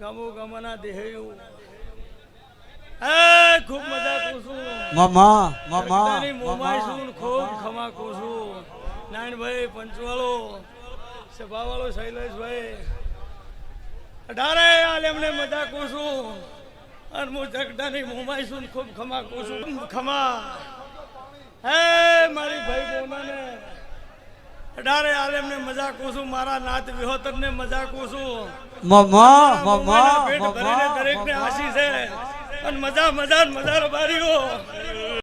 ગમો ગમના દેહ ખૂબ મામા મામા મોમાય છું ખૂબ છું નારાયણભાઈ પંચવાળો સભાવાળો શૈલેષભાઈ. અઢારે આલ એમને મજાકું છું અને હું જગદાની મોમાય છું ખૂબ ખમા હે મારી ભાઈ અઢારે નાત વિહોતરને મામા મામા મામા દરેકને આશી છે. અને મજા મજા મજા બારીઓ